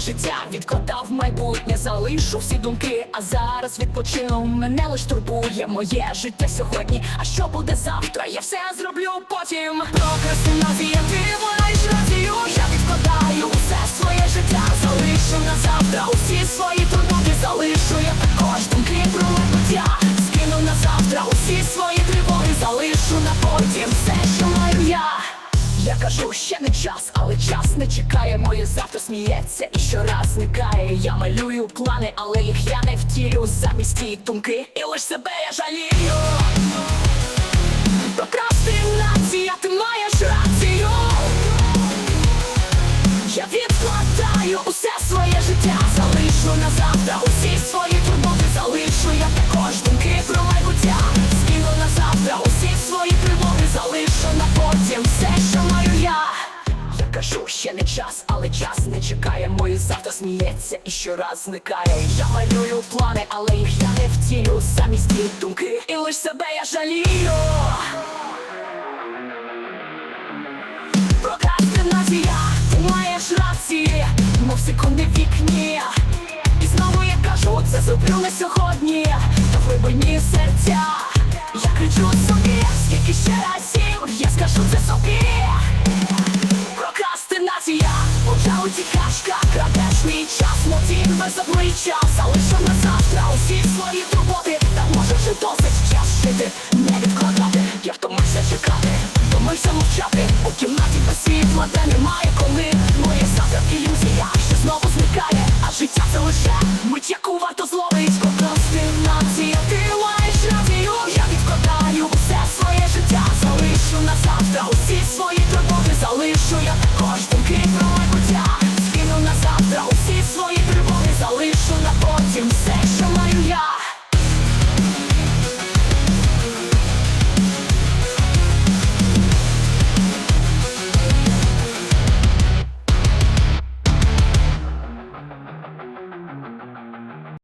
життя, відкладав майбутнє, залишу всі думки, а зараз відпочину. Мене лиш турбує моє життя сьогодні. А що буде завтра? Я все зроблю потім. Прокрастинація, ти маєш рацію. Я відкладаю усе своє життя, залишу на завтра. Усі свої турботи залишу. Я також думки про майбуття. Скину на завтра усі свої тривоги, залишу на потім Я кажу, ще не час, але час не чекає, моє завтра сміється і щораз зникає. Я малюю плани, але їх я не втілю замість ті думки, і лиш себе я жалію. Прокрастинація, ти маєш рацію. Я відкладаю усе своє життя, залишу на завтра ще не час, але час не чекає. Моє завтра сміється і щораз зникає. Я малюю плани, але їх я не втілю. Замість ті думки, і лиш себе я жалію. Прокрастинація, ти маєш рації, мов секунди в вікні І знову я кажу, це зроблю не сьогодні Та вибойні серця Я кричу собі, скільки ще разів Я скажу це собі утікашка, крадеш мій час, мотів беззабний час, залишив на завтра усі свої турботи. Та можеш вже досить час жити, не відкладати, я втомився чекати, втомився мовчати. У кімнаті без світла, де немає коли. Моє завтра ілюзія, що знову зникає, а життя це лише мить, яку варто зловить. Прокрастинація, ти лаєш радію Я відкладаю все своє життя, залишу на завтра усі свої турботи. Залишу я також думки про